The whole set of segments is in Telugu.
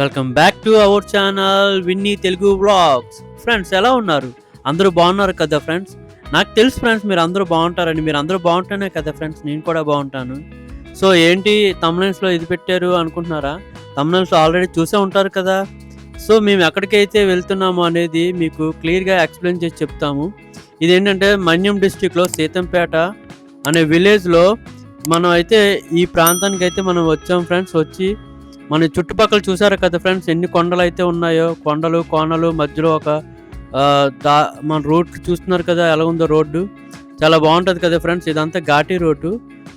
Welcome back to our channel Vinni Telugu vlogs friends ఎలా ఉన్నారు? అందరూ బాగున్నారు కదా ఫ్రెండ్స్ నాకు తెలుసు ఫ్రెండ్స్ మీరు అందరూ బాగుంటారని. మీరు అందరూ బాగుంటేనే కదా ఫ్రెండ్స్ నేను కూడా బాగుంటాను. సో ఏంటి తమిళన్స్లో ఇది పెట్టారు అనుకుంటున్నారా? తమిళన్స్లో ఆల్రెడీ చూసే ఉంటారు కదా? సో మేము ఎక్కడికైతే వెళ్తున్నాము అనేది మీకు క్లియర్గా ఎక్స్ప్లెయిన్ చేసి చెప్తాము. ఇదేంటంటే మన్యం డిస్టిక్లో సీతంపేట అనే విలేజ్లో మనం అయితే ఈ ప్రాంతానికి అయితే మనం వచ్చాం ఫ్రెండ్స్ వచ్చి మన చుట్టుపక్కల చూసారు కదా ఫ్రెండ్స్ ఎన్ని కొండలు అయితే ఉన్నాయో కొండలు కోనలు మధ్యలో ఒక దా మన రోడ్ చూస్తున్నారు కదా ఎలా ఉందో రోడ్డు. చాలా బాగుంటుంది కదా ఫ్రెండ్స్ ఇదంతా ఘాటీ రోడ్డు.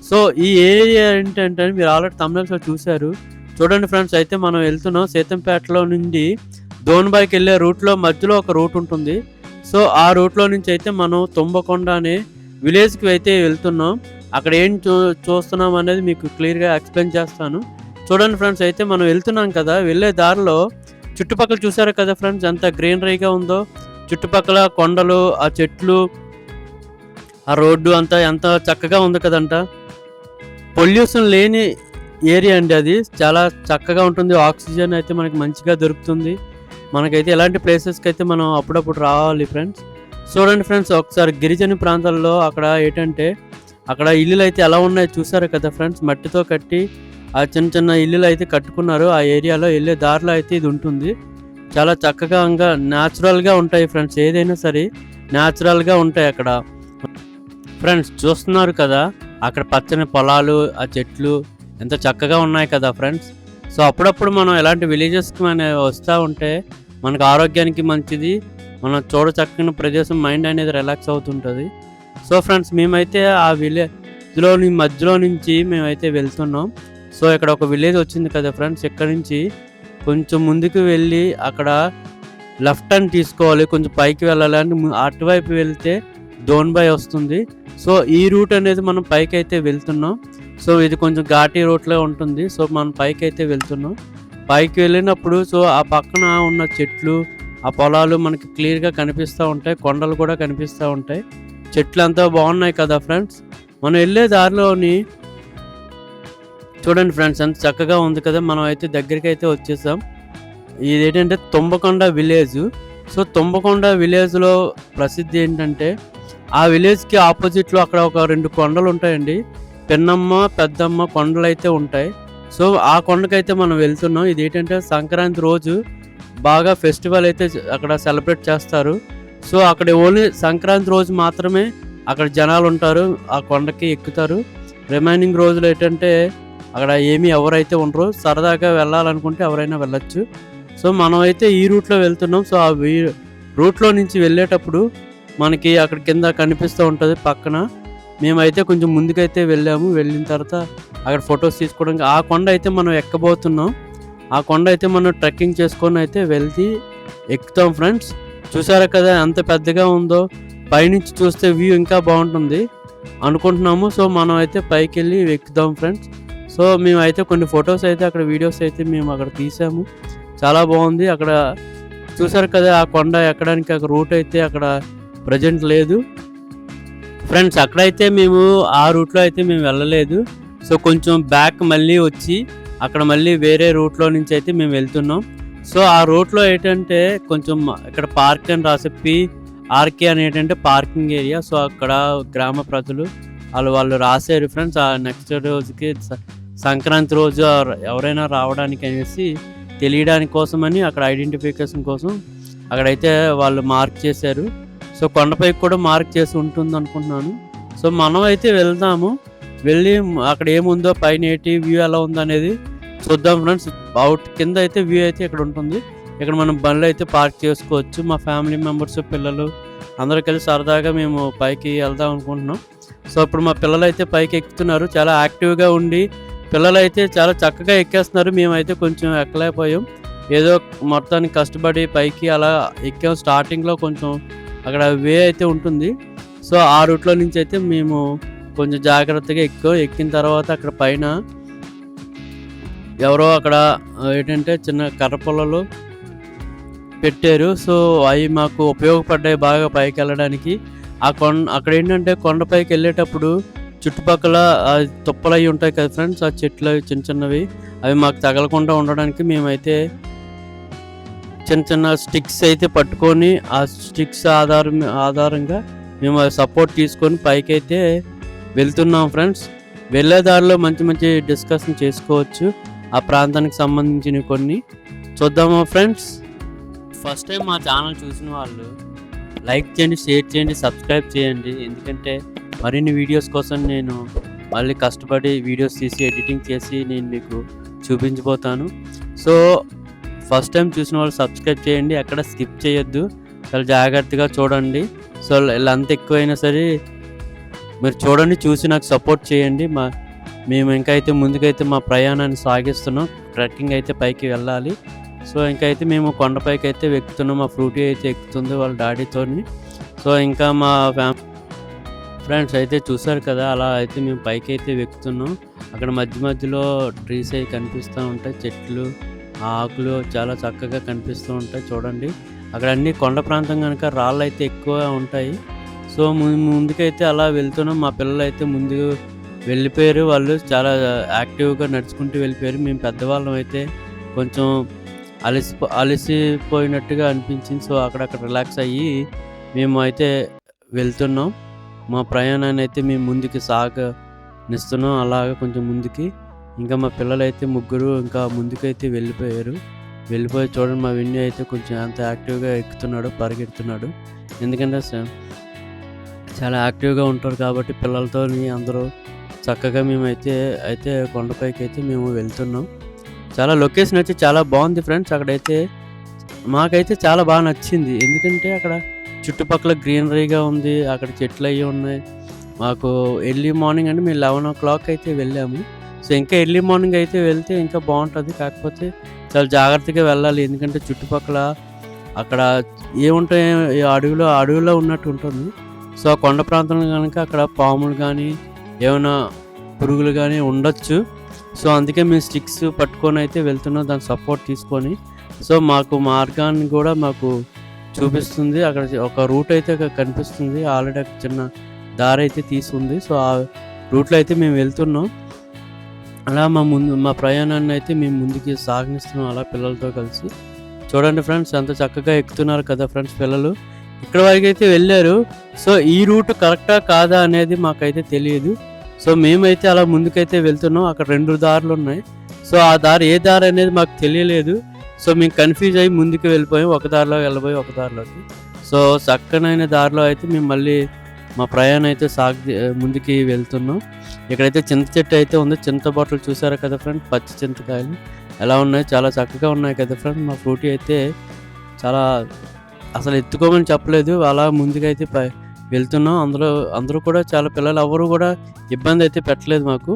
సో ఈ ఏరియా ఏంటంటే మీరు ఆల్రెడీ తమిళలో చూశారు. చూడండి ఫ్రెండ్స్ అయితే మనం వెళ్తున్నాం సీతంపేటలో నుండి దోన్బాయికి వెళ్ళే రూట్లో మధ్యలో ఒక రూట్ ఉంటుంది. సో ఆ రూట్లో నుంచి అయితే మనం తుంబకొండ అనే విలేజ్కి అయితే వెళ్తున్నాం. అక్కడ ఏం చూ చూస్తున్నాం అనేది మీకు క్లియర్గా ఎక్స్ప్లెయిన్ చేస్తాను. చూడండి ఫ్రెండ్స్ అయితే మనం వెళ్తున్నాం కదా వెళ్ళే దారిలో చుట్టుపక్కల చూసారు కదా ఫ్రెండ్స్ ఎంత గ్రీనరీగా ఉందో. చుట్టుపక్కల కొండలు ఆ చెట్లు ఆ రోడ్డు అంతా ఎంత చక్కగా ఉంది కదంట. పొల్యూషన్ లేని ఏరియా అండి అది. చాలా చక్కగా ఉంటుంది. ఆక్సిజన్ అయితే మనకి మంచిగా దొరుకుతుంది. మనకైతే ఎలాంటి ప్లేసెస్కి అయితే మనం అప్పుడప్పుడు రావాలి ఫ్రెండ్స్. చూడండి ఫ్రెండ్స్ ఒకసారి గిరిజన ప్రాంతాల్లో అక్కడ ఏంటంటే అక్కడ ఇల్లులు అయితే ఎలా ఉన్నాయో చూసారు కదా ఫ్రెండ్స్ మట్టితో కట్టి ఆ చిన్న చిన్న ఇల్లులు అయితే కట్టుకున్నారు. ఆ ఏరియాలో వెళ్ళే దారిలో అయితే ఇది ఉంటుంది. చాలా చక్కగా ఇంకా న్యాచురల్గా ఉంటాయి ఫ్రెండ్స్. ఏదైనా సరే న్యాచురల్గా ఉంటాయి అక్కడ. ఫ్రెండ్స్ చూస్తున్నారు కదా అక్కడ పచ్చని పొలాలు ఆ చెట్లు ఎంత చక్కగా ఉన్నాయి కదా ఫ్రెండ్స్. సో అప్పుడప్పుడు మనం ఎలాంటి విలేజెస్కి మన వస్తూ ఉంటే మనకు ఆరోగ్యానికి మంచిది. మనం చూడ చక్కని ప్రదేశం మైండ్ అనేది రిలాక్స్ అవుతుంటుంది. సో ఫ్రెండ్స్ మేమైతే ఆ విలేజ్లో మధ్యలో నుంచి మేమైతే వెళ్తున్నాం. సో ఇక్కడ ఒక విలేజ్ వచ్చింది కదా ఫ్రెండ్స్ ఇక్కడ నుంచి? కొంచెం ముందుకు వెళ్ళి అక్కడ లెఫ్ట్ టర్న్ తీసుకోవాలి కొంచెం పైకి వెళ్ళాలి అంటే అటువైపు వెళ్తే దోన్బాయ్ వస్తుంది. సో ఈ రూట్ అనేది మనం పైకి అయితే వెళ్తున్నాం. సో ఇది కొంచెం ఘాటీ రూట్లో ఉంటుంది. సో మనం పైకి అయితే వెళ్తున్నాం. పైకి వెళ్ళినప్పుడు సో ఆ పక్కన ఉన్న చెట్లు ఆ పొలాలు మనకి క్లియర్గా కనిపిస్తూ ఉంటాయి. కొండలు కూడా కనిపిస్తూ ఉంటాయి. చెట్లు అంతా బాగున్నాయి కదా ఫ్రెండ్స్. మనం వెళ్ళే దారిలోని చూడండి ఫ్రెండ్స్ ఎంత చక్కగా ఉంది కదా. మనం అయితే దగ్గరికి అయితే వచ్చేసాం. ఇది ఏంటంటే తుంబకొండ విలేజ్. సో తుంబకొండ విలేజ్లో ప్రసిద్ధి ఏంటంటే ఆ విలేజ్కి ఆపోజిట్లో అక్కడ ఒక రెండు కొండలు ఉంటాయండి. పెన్నమ్మ పెద్దమ్మ కొండలు అయితే ఉంటాయి. సో ఆ కొండకైతే మనం వెళ్తున్నాం. ఇది ఏంటంటే సంక్రాంతి రోజు బాగా ఫెస్టివల్ అయితే అక్కడ సెలబ్రేట్ చేస్తారు. సో అక్కడ ఓన్లీ సంక్రాంతి రోజు మాత్రమే అక్కడ జనాలు ఉంటారు. ఆ కొండకి ఎక్కుతారు. రిమైనింగ్ రోజులు ఏంటంటే అక్కడ ఏమీ ఎవరైతే ఉండరు సరదాగా వెళ్ళాలనుకుంటే ఎవరైనా వెళ్ళొచ్చు. సో మనం అయితే ఈ రూట్లో వెళ్తున్నాం. సో ఆ రూట్లో నుంచి వెళ్ళేటప్పుడు మనకి అక్కడ కింద కనిపిస్తూ ఉంటుంది పక్కన. మేమైతే కొంచెం ముందుకైతే వెళ్ళాము. వెళ్ళిన తర్వాత అక్కడ ఫొటోస్ తీసుకోవడానికి ఆ కొండ అయితే మనం ఎక్కబోతున్నాం. ఆ కొండ అయితే మనం ట్రెక్కింగ్ చేసుకొని అయితే వెళ్తే ఎక్కుతాం ఫ్రెండ్స్. చూసారా కదా ఎంత పెద్దగా ఉందో. పైనుంచి చూస్తే వ్యూ ఇంకా బాగుంటుంది. అనుకుంటున్నాము. సో మనం అయితే పైకి వెళ్ళి ఎక్కుదాం ఫ్రెండ్స్. సో మేమైతే కొన్ని ఫొటోస్ అయితే అక్కడ వీడియోస్ అయితే మేము అక్కడ తీసాము. చాలా బాగుంది. అక్కడ చూసారు కదా ఆ కొండ ఎక్కడానికి అక్కడ రూట్ అయితే అక్కడ ప్రజెంట్ లేదు. ఫ్రెండ్స్ అక్కడైతే మేము ఆ రూట్లో అయితే మేము వెళ్ళలేదు. సో కొంచెం బ్యాక్ మళ్ళీ వచ్చి అక్కడ మళ్ళీ వేరే రూట్లో నుంచి అయితే మేము వెళ్తున్నాం. సో ఆ రూట్లో ఏంటంటే కొంచెం ఇక్కడ పార్క్ అని రాసెప్పి ఆర్కే అని ఏంటంటే పార్కింగ్ ఏరియా. సో అక్కడ గ్రామ ప్రజలు వాళ్ళు వాళ్ళు రాశారు. ఫ్రెండ్స్ ఆ నెక్స్ట్ రోజుకి సంక్రాంతి రోజు ఎవరైనా రావడానికి అనేసి తెలియడానికి కోసమని అక్కడ ఐడెంటిఫికేషన్ కోసం అక్కడైతే వాళ్ళు మార్క్ చేశారు. సో కొండపై కూడా మార్క్ చేసి ఉంటుంది అనుకుంటున్నాను సో మనం అయితే వెళ్దాము. వెళ్ళి అక్కడ ఏముందో పైన ఏంటి వ్యూ ఎలా ఉందో అనేది చూద్దాం ఫ్రెండ్స్. అవుట్ కింద అయితే వ్యూ అయితే ఇక్కడ ఉంటుంది. ఇక్కడ మనం బండ్లు అయితే పార్క్ చేసుకోవచ్చు. మా ఫ్యామిలీ మెంబర్స్ పిల్లలు అందరూ కలిసి సరదాగా మేము పైకి వెళ్దాం అనుకుంటున్నాం. సో ఇప్పుడు మా పిల్లలు అయితే పైకి ఎక్కుతున్నారు. చాలా యాక్టివ్గా ఉండి పిల్లలు అయితే చాలా చక్కగా ఎక్కేస్తున్నారు. మేమైతే కొంచెం ఎక్కలేకపోయాం. ఏదో మొత్తానికి కష్టపడి పైకి అలా ఎక్కాం. స్టార్టింగ్లో కొంచెం అక్కడ వే అయితే ఉంటుంది. సో ఆ రూట్లో నుంచి అయితే మేము కొంచెం జాగ్రత్తగా ఎక్కాం ఎక్కిన తర్వాత అక్కడ పైన ఎవరో అక్కడ ఏంటంటే చిన్న కర్ర పెట్టారు. సో అవి మాకు ఉపయోగపడ్డాయి బాగా పైకి వెళ్ళడానికి ఆ కొండ అక్కడ ఏంటంటే కొండపైకి వెళ్ళేటప్పుడు చుట్టుపక్కల తుప్పలు అవి ఉంటాయి కదా ఫ్రెండ్స్ ఆ చెట్లు అవి చిన్న చిన్నవి అవి మాకు తగలకుండా ఉండడానికి మేమైతే చిన్న చిన్న స్టిక్స్ అయితే పట్టుకొని ఆ స్టిక్స్ ఆధారం ఆధారంగా మేము సపోర్ట్ తీసుకొని పైకి అయితే వెళ్తున్నాం ఫ్రెండ్స్. వెళ్ళే దారిలో మంచి మంచి డిస్కషన్ చేసుకోవచ్చు. ఆ ప్రాంతానికి సంబంధించిన కొన్ని చూద్దామా ఫ్రెండ్స్? ఫస్ట్ టైం మా ఛానల్ చూసిన వాళ్ళు లైక్ చేయండి షేర్ చేయండి సబ్స్క్రైబ్ చేయండి. ఎందుకంటే మరిన్ని వీడియోస్ కోసం నేను మళ్ళీ కష్టపడి వీడియోస్ తీసి ఎడిటింగ్ చేసి నేను మీకు చూపించబోతాను. సో ఫస్ట్ టైం చూసిన వాళ్ళు సబ్స్క్రైబ్ చేయండి అక్కడ స్కిప్ చేయొద్దు. చాలా జాగ్రత్తగా చూడండి. సో లెంత్ ఎక్కువైనా సరే మీరు చూడండి చూసి నాకు సపోర్ట్ చేయండి. మా మేము ఇంకా అయితే ముందుకైతే మా ప్రయాణాన్ని సాగిస్తున్నాం. ట్రెక్కింగ్ అయితే పైకి వెళ్ళాలి. సో ఇంకైతే మేము కొండపైకి అయితే ఎక్కుతున్నాం. మా ఫ్రూటీ అయితే ఎక్కుతుంది వాళ్ళ డాడీతోని. సో ఇంకా మా ఫ్యామ్ ఫ్రెండ్స్ అయితే చూసారు కదా అలా అయితే మేము పైకి అయితే ఎక్కుతున్నాం. అక్కడ మధ్య మధ్యలో ట్రీస్ అవి కనిపిస్తూ ఉంటాయి. చెట్లు ఆకులు చాలా చక్కగా కనిపిస్తూ ఉంటాయి చూడండి. అక్కడ అన్ని కొండ ప్రాంతం కనుక రాళ్ళు అయితే ఎక్కువ ఉంటాయి. సో ము- ముందుకైతే అలా వెళ్తున్నాం. మా పిల్లలు అయితే ముందు వెళ్ళిపోయారు. వాళ్ళు చాలా యాక్టివ్గా నడుచుకుంటూ వెళ్ళిపోయారు. మేము పెద్దవాళ్ళం అయితే కొంచెం అలసి అలసిపోయినట్టుగా అనిపించింది. సో అక్కడక్కడ రిలాక్స్ అయ్యి మేము అయితే వెళ్తున్నాం. మా ప్రయాణాన్ని అయితే మేము ముందుకు సాగనిస్తున్నాం అలాగ కొంచెం ముందుకి ఇంకా మా పిల్లలు అయితే ముగ్గురు ఇంకా ముందుకైతే వెళ్ళిపోయారు. వెళ్ళిపోయి చూడండి మా విన్నీ అయితే కొంచెం అంత యాక్టివ్గా ఎక్కుతున్నాడు పరిగెడుతున్నాడు. ఎందుకంటే చాలా యాక్టివ్గా ఉంటారు కాబట్టి పిల్లలతో అందరూ చక్కగా మేమైతే అయితే కొండపైకి అయితే మేము వెళ్తున్నాం. చాలా లొకేషన్ అయితే చాలా బాగుంది ఫ్రెండ్స్. అక్కడైతే మాకైతే చాలా బాగా నచ్చింది. ఎందుకంటే అక్కడ చుట్టుపక్కల గ్రీనరీగా ఉంది అక్కడ చెట్లు అవి ఉన్నాయి. మాకు ఎర్లీ మార్నింగ్ అంటే మేము లెవెన్ ఓ క్లాక్ అయితే వెళ్ళాము. సో ఇంకా ఎర్లీ మార్నింగ్ అయితే వెళ్తే ఇంకా బాగుంటుంది. కాకపోతే చాలా జాగ్రత్తగా వెళ్ళాలి. ఎందుకంటే చుట్టుపక్కల అక్కడ ఏముంటాయి అడవిలో అడవిలో ఉన్నట్టు ఉంటుంది. సో ఆ కొండ ప్రాంతంలో కనుక అక్కడ పాములు కానీ ఏమైనా పురుగులు కానీ ఉండొచ్చు. సో అందుకే మేము స్టిక్స్ పట్టుకొని అయితే వెళ్తున్నాం. దాని సపోర్ట్ తీసుకొని. సో మాకు మార్గాన్ని కూడా మాకు చూపిస్తుంది. అక్కడ ఒక రూట్ అయితే కనిపిస్తుంది. ఆల్రెడీ చిన్న దారి అయితే తీసుంది సో ఆ రూట్లో అయితే మేము వెళ్తున్నాం. అలా మా ముందు మా ప్రయాణాన్ని అయితే మేము ముందుకి సాగనిస్తున్నాం అలా పిల్లలతో కలిసి. చూడండి ఫ్రెండ్స్ ఎంత చక్కగా ఎక్కుతున్నారు కదా ఫ్రెండ్స్ పిల్లలు. ఇక్కడ వరకు అయితే వెళ్ళారు. సో ఈ రూట్ కరెక్టా కాదా అనేది మాకైతే తెలియదు. సో మేమైతే అలా ముందుకైతే వెళ్తున్నాం. అక్కడ రెండు దారులు ఉన్నాయి. సో ఆ దారి ఏ దారి అనేది మాకు తెలియలేదు. సో మేము కన్ఫ్యూజ్ అయ్యి ముందుకు వెళ్ళిపోయాం. ఒక దారిలో వెళ్ళిపోయి ఒక దారిలోకి. సో చక్కనైన దారిలో అయితే మేము మళ్ళీ మా ప్రయాణం అయితే సాగి ముందుకి వెళ్తున్నాం. ఇక్కడైతే చింత చెట్టు అయితే ఉంది. చింత బాటలు చూసారా కదా ఫ్రెండ్ పచ్చి చింతకాయలు. ఎలా ఉన్నాయి? చాలా చక్కగా ఉన్నాయి కదా ఫ్రెండ్ మా ఫ్రూటీ అయితే చాలా అసలు ఎత్తుకోమని చెప్పలేదు. అలా ముందుకైతే పై వెళ్తున్నాం. అందులో అందరూ కూడా చాలా పిల్లలు ఎవరు కూడా ఇబ్బంది అయితే పెట్టలేదు మాకు.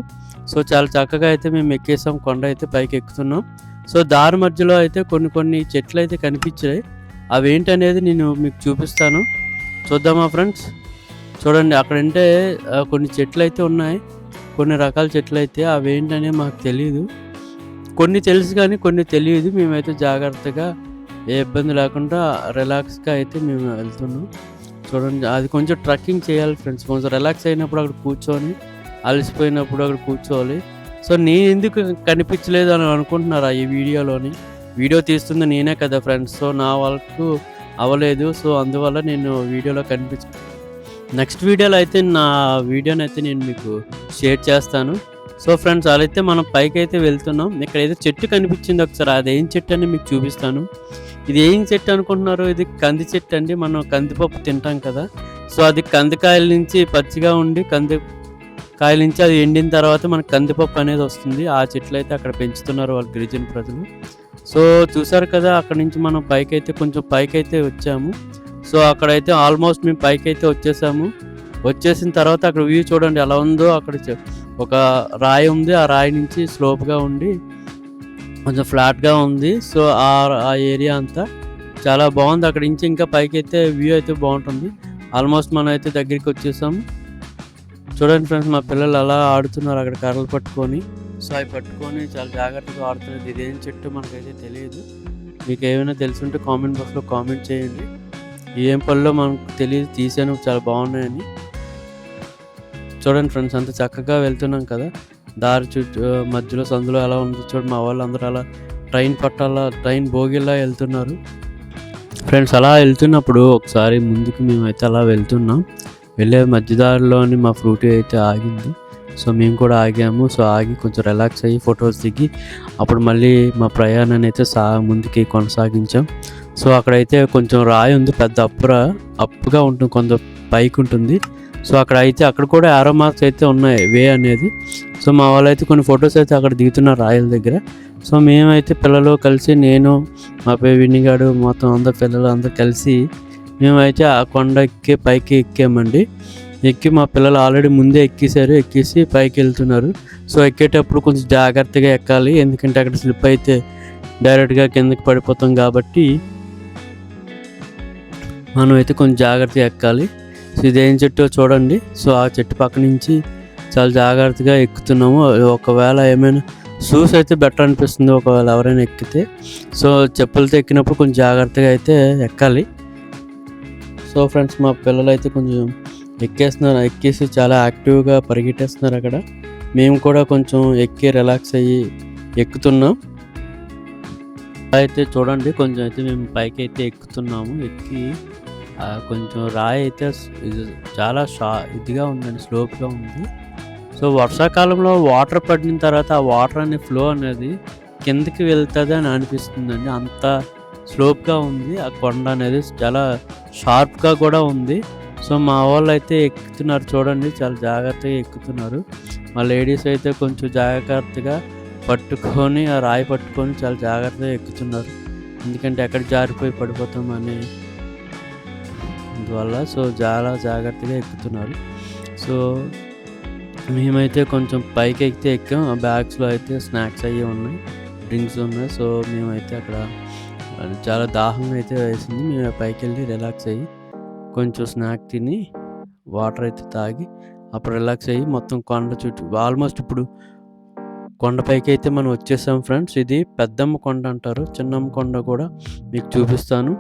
సో చాలా చక్కగా అయితే మేము ఎక్కేసాం. కొండ అయితే పైకి ఎక్కుతున్నాం. సో దారి మధ్యలో అయితే కొన్ని కొన్ని చెట్లు అయితే కనిపించాయి. అవి ఏంటనేది నేను మీకు చూపిస్తాను. చూద్దామా ఫ్రెండ్స్. చూడండి అక్కడంటే కొన్ని చెట్లు అయితే ఉన్నాయి. కొన్ని రకాల చెట్లు అయితే అవి ఏంటనే మాకు తెలియదు కొన్ని తెలుసు కానీ కొన్ని తెలియదు మేమైతే జాగ్రత్తగా ఏ ఇబ్బంది లేకుండా రిలాక్స్గా అయితే మేము వెళ్తున్నాం. చూడండి అది కొంచెం ట్రక్కింగ్ చేయాలి ఫ్రెండ్స్. కొంచెం రిలాక్స్ అయినప్పుడు అక్కడ కూర్చొని అలసిపోయినప్పుడు అక్కడ కూర్చోవాలి. సో నేను ఎందుకు కనిపించలేదు అని అనుకుంటున్నారా ఈ వీడియోలోని? వీడియో తీస్తుంది నేనే కదా ఫ్రెండ్స్. సో నా వాళ్ళకు అవ్వలేదు. సో అందువల్ల నేను వీడియోలో కనిపించ నెక్స్ట్ వీడియోలో అయితే నా వీడియోని అయితే నేను మీకు షేర్ చేస్తాను. సో ఫ్రెండ్స్ అదైతే మనం పైకి అయితే వెళ్తున్నాం. ఇక్కడ ఏదో చెట్టు కనిపించింది ఒకసారి. అది ఏం చెట్టు అని మీకు చూపిస్తాను. ఇది ఏం చెట్టు అనుకుంటున్నారు? ఇది కంది చెట్టు అండి. మనం కందిపప్పు తింటాం కదా. సో అది కందికాయల నుంచి పచ్చిగా ఉండి కంది కాయల నుంచి అది ఎండిన తర్వాత మనకు కందిపప్పు అనేది వస్తుంది. ఆ చెట్లు అయితే అక్కడ పెంచుతున్నారు వాళ్ళు గిరిజన ప్రజలు. సో చూసారు కదా అక్కడ నుంచి మనం పైకి అయితే కొంచెం పైకి అయితే వచ్చాము. సో అక్కడైతే ఆల్మోస్ట్ మేము పైకి అయితే వచ్చేసాము. వచ్చేసిన తర్వాత అక్కడ వ్యూ చూడండి ఎలా ఉందో అక్కడ ఒక రాయి ఉంది. ఆ రాయి నుంచి స్లోప్గా ఉండి కొంచెం ఫ్లాట్గా ఉంది. సో ఆ ఆ ఏరియా అంతా చాలా బాగుంది. అక్కడ నుంచి ఇంకా పైకి అయితే వ్యూ అయితే బాగుంటుంది. ఆల్మోస్ట్ మనం అయితే దగ్గరికి వచ్చేసాము. చూడండి ఫ్రెండ్స్ మా పిల్లలు అలా ఆడుతున్నారు అక్కడ కర్రలు పట్టుకొని. సో అవి పట్టుకొని చాలా జాగ్రత్తగా ఆడుతున్నారు. ఇదేం చెట్టు మనకైతే తెలియదు. మీకు ఏమైనా తెలుసుంటే కామెంట్ బాక్స్లో కామెంట్ చేయండి. ఏం పనిలో మనకు తెలియదు తీసాను చాలా బాగున్నాయని. చూడండి ఫ్రెండ్స్ అంత చక్కగా వెళ్తున్నాం కదా. దారి చుట్టూ మధ్యలో సందులో ఎలా ఉంది చూడండి. మా వాళ్ళు అందరూ అలా ట్రైన్ పట్టాలా ట్రైన్ భోగిలా వెళ్తున్నారు. ఫ్రెండ్స్ అలా వెళ్తున్నప్పుడు ఒకసారి ముందుకు మేమైతే అలా వెళ్తున్నాం. వెళ్ళే మధ్యదారిలోని మా ఫ్రూటీ అయితే ఆగింది. సో మేము కూడా ఆగాము. సో ఆగి కొంచెం రిలాక్స్ అయ్యి ఫొటోస్ దిగి అప్పుడు మళ్ళీ మా ప్రయాణాన్ని అయితే సా ముందుకి కొనసాగించాం. సో అక్కడైతే కొంచెం రాయి ఉంది పెద్ద అప్పుర అప్పుగా ఉంటుంది కొంత పైకి ఉంటుంది. సో అక్కడ అయితే అక్కడ కూడా ఆరో మార్క్స్ అయితే ఉన్నాయి వే అనేది. సో మా వాళ్ళు అయితే కొన్ని ఫొటోస్ అయితే అక్కడ దిగుతున్నారు రాయల దగ్గర. సో మేమైతే పిల్లలు కలిసి నేను మా పే విన్నిగాడు మొత్తం అందరు పిల్లలు అందరు కలిసి మేమైతే ఆ కొండ ఎక్కి పైకి ఎక్కామండి. ఎక్కి మా పిల్లలు ఆల్రెడీ ముందే ఎక్కేసారు ఎక్కేసి పైకి వెళ్తున్నారు. సో ఎక్కేటప్పుడు కొంచెం జాగ్రత్తగా ఎక్కాలి. ఎందుకంటే అక్కడ స్లిప్ అయితే డైరెక్ట్గా కిందకి పడిపోతాం కాబట్టి మనం అయితే కొంచెం జాగ్రత్తగా ఎక్కాలి. సో ఇదేం చెట్టు చూడండి. సో ఆ చెట్టు పక్క నుంచి చాలా జాగ్రత్తగా ఎక్కుతున్నాము. ఒకవేళ ఏమైనా షూస్ అయితే బెటర్ అనిపిస్తుంది. ఒకవేళ ఎవరైనా ఎక్కితే. సో చెప్పులతో ఎక్కినప్పుడు కొంచెం జాగ్రత్తగా అయితే ఎక్కాలి. సో ఫ్రెండ్స్ మా పిల్లలు అయితే కొంచెం ఎక్కేస్తున్నారు. ఎక్కేసి చాలా యాక్టివ్గా పరిగెట్టేస్తున్నారు అక్కడ. మేము కూడా కొంచెం ఎక్కి రిలాక్స్ అయ్యి ఎక్కుతున్నాం. అయితే చూడండి కొంచెం అయితే మేము పైకి అయితే ఎక్కుతున్నాము. ఎక్కి కొంచెం రాయి అయితే చాలా షా ఇదిగా ఉందండి స్లోప్గా ఉంది. సో వర్షాకాలంలో వాటర్ పడిన తర్వాత ఆ వాటర్ అనే ఫ్లో అనేది కిందకి వెళ్తుంది అని అనిపిస్తుందండి. అంత స్లోప్గా ఉంది. ఆ కొండ అనేది చాలా షార్ప్గా కూడా ఉంది. సో మా వాళ్ళు అయితే ఎక్కుతున్నారు చూడండి. చాలా జాగ్రత్తగా ఎక్కుతున్నారు. మా లేడీస్ అయితే కొంచెం జాగ్రత్తగా పట్టుకొని ఆ రాయి పట్టుకొని చాలా జాగ్రత్తగా ఎక్కుతున్నారు. ఎందుకంటే ఎక్కడ జారిపోయి పడిపోతామని అందువల్ల సో చాలా జాగ్రత్తగా ఎక్కుతున్నారు. సో మేమైతే కొంచెం పైకి ఎక్కితే ఎక్కాం. ఆ బ్యాగ్స్లో అయితే స్నాక్స్ అయ్యి ఉన్నాయి. డ్రింక్స్ ఉన్నాయి. సో మేమైతే అక్కడ చాలా దాహంగా అయితే వేసింది. మేము పైకి వెళ్ళి రిలాక్స్ అయ్యి కొంచెం స్నాక్ తిని వాటర్ అయితే తాగి అప్పుడు రిలాక్స్ అయ్యి మొత్తం కొండ చుట్టూ ఆల్మోస్ట్ ఇప్పుడు కొండపైకి అయితే మనం వచ్చేసాం ఫ్రెండ్స్. ఇది పెద్దమ్మ కొండ అంటారు. చిన్నమ్మ కొండ కూడా మీకు చూపిస్తాను.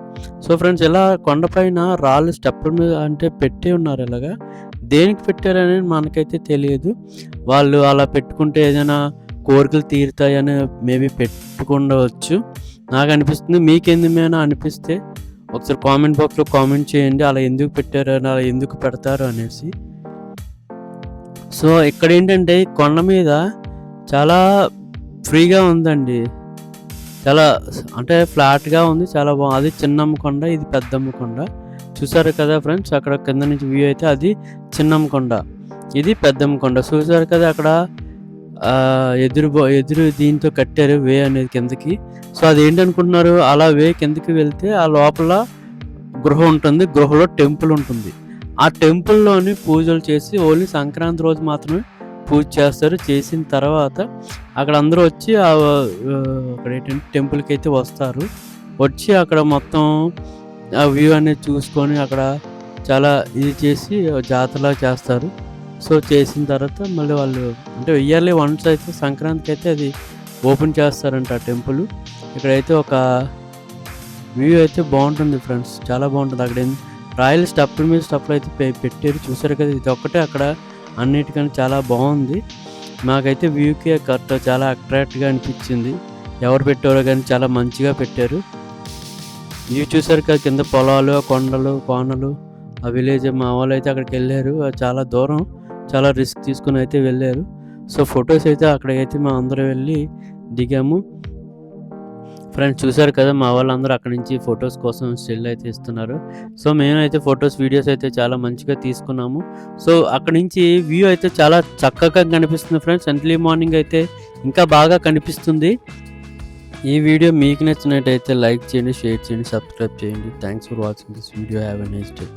సో ఫ్రెండ్స్ ఇలా కొండపైన రాళ్ళు స్టెప్పుల మీద అంటే పెట్టి ఉన్నారు ఇలాగా. దేనికి పెట్టారనేది మనకైతే తెలియదు. వాళ్ళు అలా పెట్టుకుంటే ఏదైనా కోరికలు తీరుతాయని మేబీ పెట్టుకుండవచ్చు. నాకు అనిపిస్తుంది మీకెందుమేనా అనిపిస్తే ఒకసారి కామెంట్ బాక్స్లో కామెంట్ చేయండి అలా ఎందుకు పెట్టారు అని అలా ఎందుకు పెడతారు అనేసి. సో ఇక్కడ ఏంటంటే కొండ మీద చాలా ఫ్రీగా ఉందండి. చాలా అంటే ఫ్లాట్గా ఉంది చాలా బాగుంది అది చిన్నమ్మ కొండ ఇది పెద్దమ్మ కొండ. చూసారు కదా ఫ్రెండ్స్ అక్కడ కింద నుంచి వ్యూ అయితే అది చిన్నమ్మ కొండ. ఇది పెద్దమ్మ కొండ. చూసారు కదా అక్కడ ఎదురు ఎదురు దీంతో కట్టారు వే అనేది కిందకి. సో అది ఏంటనుకుంటున్నారు అలా వే కిందకి వెళ్తే ఆ లోపల గృహ ఉంటుంది. గృహలో టెంపుల్ ఉంటుంది. ఆ టెంపుల్లోని పూజలు చేసి ఓన్లీ సంక్రాంతి రోజు మాత్రమే పూజ చేస్తారు. చేసిన తర్వాత అక్కడ అందరూ వచ్చి ఆ అక్కడ ఏంటంటే టెంపుల్కి అయితే వస్తారు. వచ్చి అక్కడ మొత్తం ఆ వ్యూ అనేది చూసుకొని అక్కడ చాలా ఇది చేసి జాతరలా చేస్తారు. సో చేసిన తర్వాత మళ్ళీ వాళ్ళు అంటే ఇయర్లీ వన్స్ అయితే సంక్రాంతికి అయితే అది ఓపెన్ చేస్తారంట ఆ టెంపుల్. ఇక్కడైతే ఒక వ్యూ అయితే బాగుంటుంది ఫ్రెండ్స్ చాలా బాగుంటుంది. అక్కడ ఏం- రాయల్ స్టెప్ మీద స్టెప్లు అయితే పెట్టారు. చూసారు కదా ఇది ఒక్కటే అక్కడ అన్నిటికన్నా చాలా బాగుంది. నాకైతే వ్యూకి కరెక్ట్ చాలా అట్రాక్ట్గా అనిపించింది. ఎవరు పెట్టారో కానీ చాలా మంచిగా పెట్టారు. వ్యూ చూసారు కదా కింద పొలాలు కొండలు కోనలు ఆ విలేజ్ మా వాళ్ళు అయితే అక్కడికి వెళ్ళారు. అది చాలా దూరం. చాలా రిస్క్ తీసుకుని అయితే వెళ్ళారు. సో ఫొటోస్ అయితే అక్కడికైతే మేము అందరం వెళ్ళి దిగాము. ఫ్రెండ్స్ చూసారు కదా మా వాళ్ళందరూ అక్కడి నుంచి ఫొటోస్ కోసం స్టిల్ అయితే ఇస్తున్నారు. సో మేమైతే ఫొటోస్ వీడియోస్ అయితే చాలా మంచిగా తీసుకున్నాము. సో అక్కడి నుంచి వ్యూ అయితే చాలా చక్కగా కనిపిస్తుంది ఫ్రెండ్స్ ఎర్లీ మార్నింగ్ అయితే ఇంకా బాగా కనిపిస్తుంది. ఈ వీడియో మీకు నచ్చినట్టయితే లైక్ చేయండి షేర్ చేయండి సబ్స్క్రైబ్ చేయండి. Thanks for watching this video have a nice day